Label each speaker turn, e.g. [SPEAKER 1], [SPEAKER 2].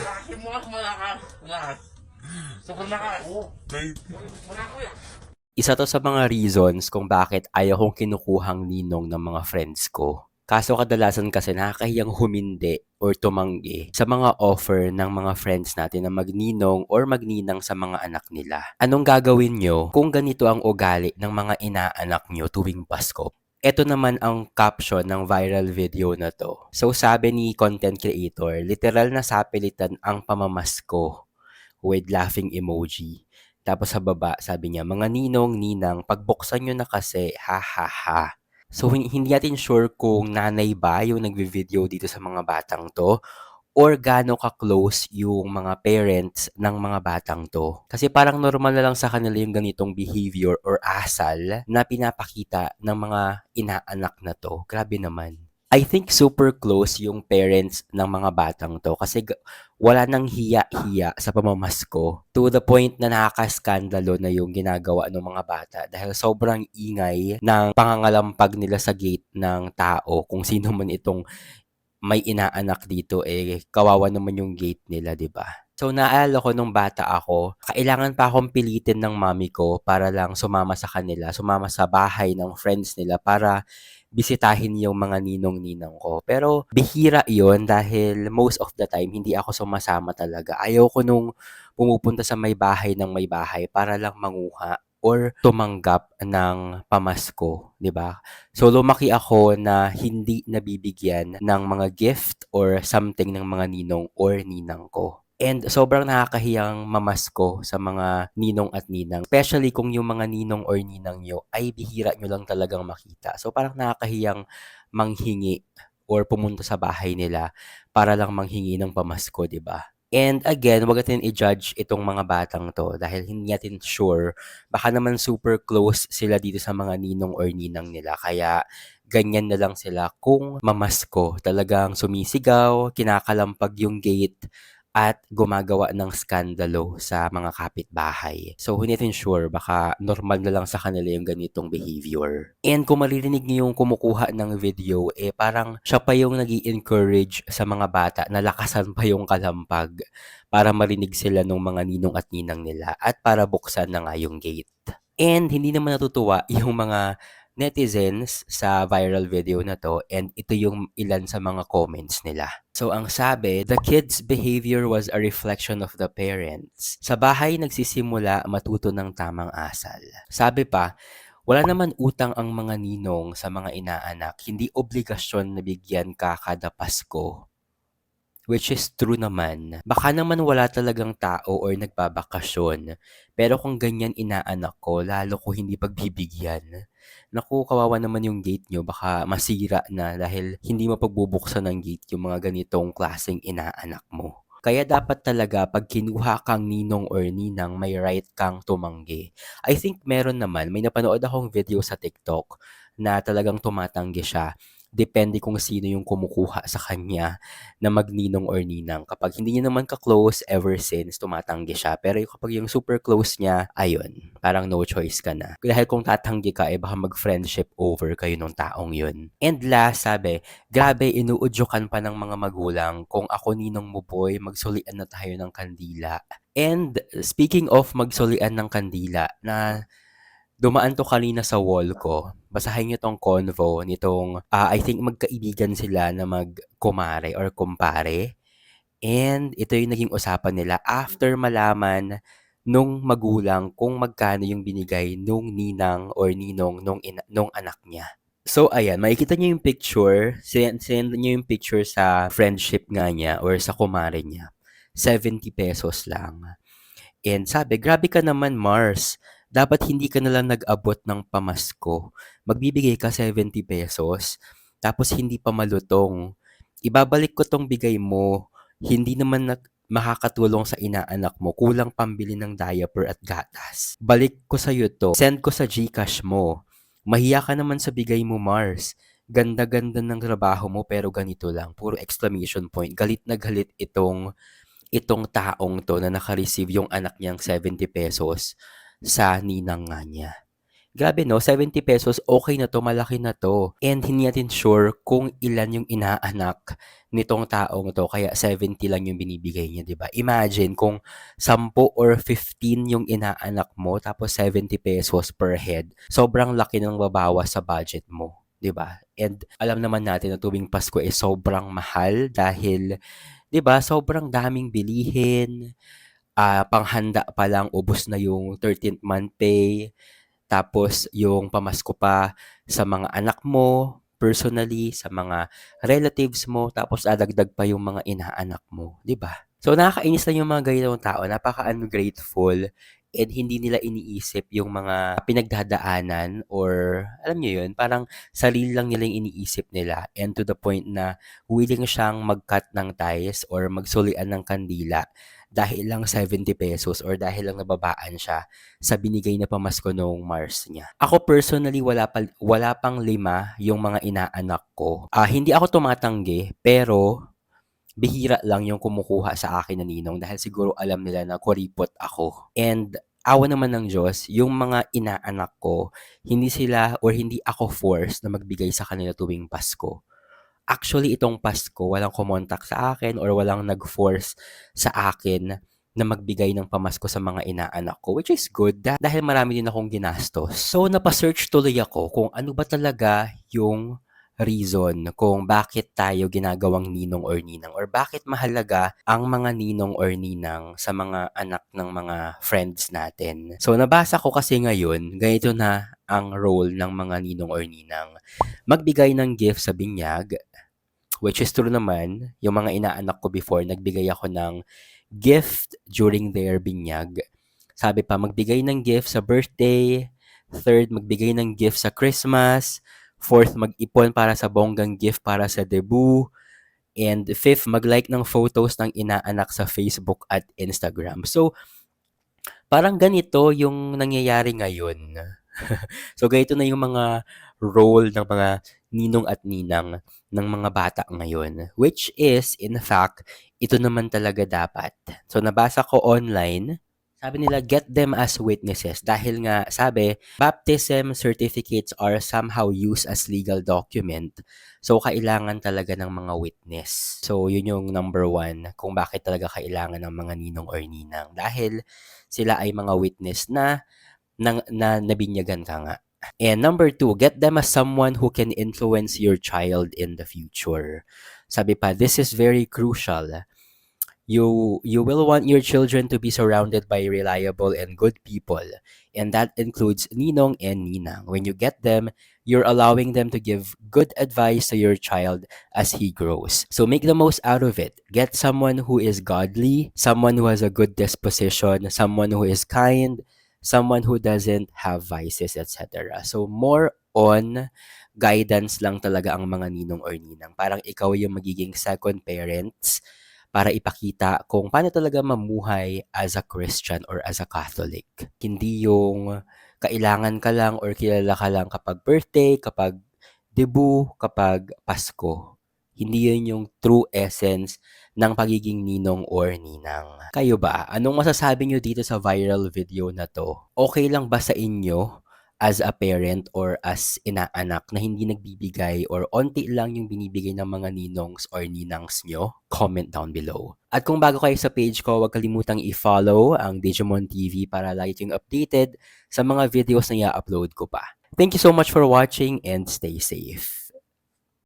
[SPEAKER 1] Malakas mo ako, malakas. Malakas. Sobrang lakas. Ko yan.
[SPEAKER 2] Isa to sa mga reasons kung bakit ayaw kong kinukuhang ninong ng mga friends ko. Kaso kadalasan kasi nakakahiyang humindi or tumanggi sa mga offer ng mga friends natin na magninong or magninang sa mga anak nila. Anong gagawin nyo kung ganito ang ugali ng mga inaanak nyo tuwing Pasko? Ito naman ang caption ng viral video na to. So sabi ni content creator, literal na sapilitan ang pamamasko with laughing emoji. Tapos sa baba, sabi niya, mga ninong, ninang, pagbuksan nyo na kasi, ha ha ha. So, hin- hindi natin sure kung nanay ba yung nagvi-video dito sa mga batang to or gaano ka-close yung mga parents ng mga batang to. Kasi parang normal na lang sa kanila yung ganitong behavior or asal na pinapakita ng mga inaanak na to. Grabe naman. I think super close yung parents ng mga batang to kasi wala nang hiya-hiya sa pamamasko to the point na nakakaskandalo na yung ginagawa ng mga bata dahil sobrang ingay ng pangangalampag nila sa gate ng tao kung sino man itong may inaanak dito eh kawawa naman yung gate nila 'di ba So naalala ko nung bata ako, kailangan pa akong pilitin ng mami ko para lang sumama sa kanila, sumama sa bahay ng friends nila para bisitahin yung mga ninong-ninang ko. Pero bihira yon dahil most of the time hindi ako sumasama talaga. Ayaw ko nung pumupunta sa may bahay ng may bahay para lang manguha or tumanggap ng pamasko, 'di ba? So lumaki ako na hindi nabibigyan ng mga gift or something ng mga ninong or ninang ko. And sobrang nakakahiyang mamasko sa mga ninong at ninang. Especially kung yung mga ninong or ninang nyo ay bihira nyo lang talagang makita. So parang nakakahiyang manghingi or pumunta sa bahay nila para lang manghingi ng pamasko, di ba? And again, wag natin i-judge itong mga batang to dahil hindi natin sure. Baka naman super close sila dito sa mga ninong or ninang nila. Kaya ganyan na lang sila kung mamasko. Talagang sumisigaw, kinakalampag yung gate, at gumagawa ng skandalo sa mga kapitbahay. So, hindi natin sure, baka normal na lang sa kanila yung ganitong behavior. And kung maririnig niyo yung kumukuha ng video, eh parang siya pa yung nag encourage sa mga bata na lakasan pa yung kalampag para marinig sila ng mga ninong at ninang nila at para buksan na nga yung gate. And hindi naman natutuwa yung mga netizens sa viral video na to and ito yung ilan sa mga comments nila. So ang sabi, the kid's behavior was a reflection of the parents. Sa bahay nagsisimula matuto ng tamang asal. Sabi pa, wala naman utang ang mga ninong sa mga inaanak, hindi obligasyon na bigyan ka kada Pasko. Which is true naman. Baka naman wala talagang tao or nagbabakasyon. Pero kung ganyan inaanak ko, lalo ko hindi pagbibigyan. Naku, kawawa naman yung gate nyo. Baka masira na dahil hindi mo pagbubuksan ng gate yung mga ganitong klaseng inaanak mo. Kaya dapat talaga pag kinuha kang ninong or ninang, may right kang tumanggi. I think meron naman, may napanood akong video sa TikTok na talagang tumatanggi siya depende kung sino yung kumukuha sa kanya na magninong or ninang. Kapag hindi niya naman ka-close ever since, tumatanggi siya. Pero kapag yung super close niya, ayun, parang no choice ka na. Dahil kung tatanggi ka, eh baka mag-friendship over kayo nung taong yun. And last, sabi, grabe, inuudyokan pa ng mga magulang kung ako ninong mo boy, magsulian na tayo ng kandila. And speaking of magsulian ng kandila, na dumaan to kanina sa wall ko. Basahin niyo tong convo nitong, ah, I think magkaibigan sila na magkumare or kumpare. And ito yung naging usapan nila after malaman nung magulang kung magkano yung binigay nung ninang or ninong nung, ina- nung anak niya. So, ayan, makikita niyo yung picture. Send, send niyo yung picture sa friendship nga niya or sa kumare niya. 70 pesos lang. And sabi, grabe ka naman, Mars. Dapat hindi ka na lang nag-abot ng pamasko. Magbibigay ka 70 pesos, tapos hindi pa malutong. Ibabalik ko tong bigay mo. Hindi naman nag makakatulong sa inaanak mo. Kulang pambili ng diaper at gatas. Balik ko sa'yo to. Send ko sa Gcash mo. Mahiya ka naman sa bigay mo, Mars. Ganda-ganda ng trabaho mo pero ganito lang. Puro exclamation point. Galit na galit itong itong taong to na naka-receive yung anak niyang 70 pesos sa ninang nga niya. Grabe no, 70 pesos, okay na to, malaki na to. And hindi natin sure kung ilan yung inaanak nitong taong to, kaya 70 lang yung binibigay niya, di ba? Imagine kung 10 or 15 yung inaanak mo, tapos 70 pesos per head. Sobrang laki ng babawas sa budget mo. 'di ba? And alam naman natin na tuwing Pasko ay sobrang mahal dahil 'di ba, sobrang daming bilihin. Ah, panghanda pa lang ubos na yung 13th month pay. Tapos yung pamasko pa sa mga anak mo, personally, sa mga relatives mo, tapos dadagdag pa yung mga inaanak mo, 'di ba? So nakakainis lang yung mga ganitong tao, napaka-ungrateful and hindi nila iniisip yung mga pinagdadaanan or alam niyo yun, parang sarili lang nila yung iniisip nila and to the point na willing siyang mag-cut ng ties or magsulian ng kandila dahil lang 70 pesos or dahil lang nababaan siya sa binigay na pamasko noong Mars niya. Ako personally, wala, pa, wala pang lima yung mga inaanak ko. Ah, hindi ako tumatanggi, pero bihira lang yung kumukuha sa akin na ninong dahil siguro alam nila na kuripot ako. And awa naman ng Diyos, yung mga inaanak ko, hindi sila or hindi ako forced na magbigay sa kanila tuwing Pasko. Actually, itong Pasko, walang kumontak sa akin or walang nag-force sa akin na magbigay ng pamasko sa mga inaanak ko, which is good dah- dahil marami din akong ginastos. So, napasearch tuloy ako kung ano ba talaga yung reason kung bakit tayo ginagawang ninong or ninang or bakit mahalaga ang mga ninong or ninang sa mga anak ng mga friends natin. So, nabasa ko kasi ngayon, ganito na ang role ng mga ninong or ninang. Magbigay ng gift sa binyag, which is true naman, yung mga inaanak ko before, nagbigay ako ng gift during their binyag. Sabi pa, magbigay ng gift sa birthday. Third, magbigay ng gift sa Christmas. Fourth, mag-ipon para sa bonggang gift para sa debut. And fifth, mag-like ng photos ng inaanak sa Facebook at Instagram. So, parang ganito yung nangyayari ngayon. so, ganito na yung mga role ng mga ninong at ninang ng mga bata ngayon. Which is, in fact, ito naman talaga dapat. So, nabasa ko online, sabi nila, get them as witnesses. Dahil nga, sabi, baptism certificates are somehow used as legal document. So, kailangan talaga ng mga witness. So, yun yung number one kung bakit talaga kailangan ng mga ninong or ninang. Dahil sila ay mga witness na, na, na nabinyagan ka nga. And number two, get them as someone who can influence your child in the future. Sabi pa, this is very crucial. You you will want your children to be surrounded by reliable and good people, and that includes ninong and ninang. When you get them, you're allowing them to give good advice to your child as he grows. So make the most out of it. Get someone who is godly, someone who has a good disposition, someone who is kind, someone who doesn't have vices, etc. So more on guidance lang talaga ang mga ninong or ninang. Parang ikaw yung magiging second parents para ipakita kung paano talaga mamuhay as a Christian or as a Catholic. Hindi yung kailangan ka lang or kilala ka lang kapag birthday, kapag debut, kapag Pasko. Hindi yun yung true essence ng pagiging ninong or ninang. Kayo ba? Anong masasabi nyo dito sa viral video na to? Okay lang ba sa inyo as a parent or as inaanak na hindi nagbibigay or onti lang yung binibigay ng mga ninongs or ninangs nyo? Comment down below. At kung bago kayo sa page ko, huwag kalimutang i-follow ang Digimon TV para lagi kayong updated sa mga videos na i-upload ko pa. Thank you so much for watching and stay safe.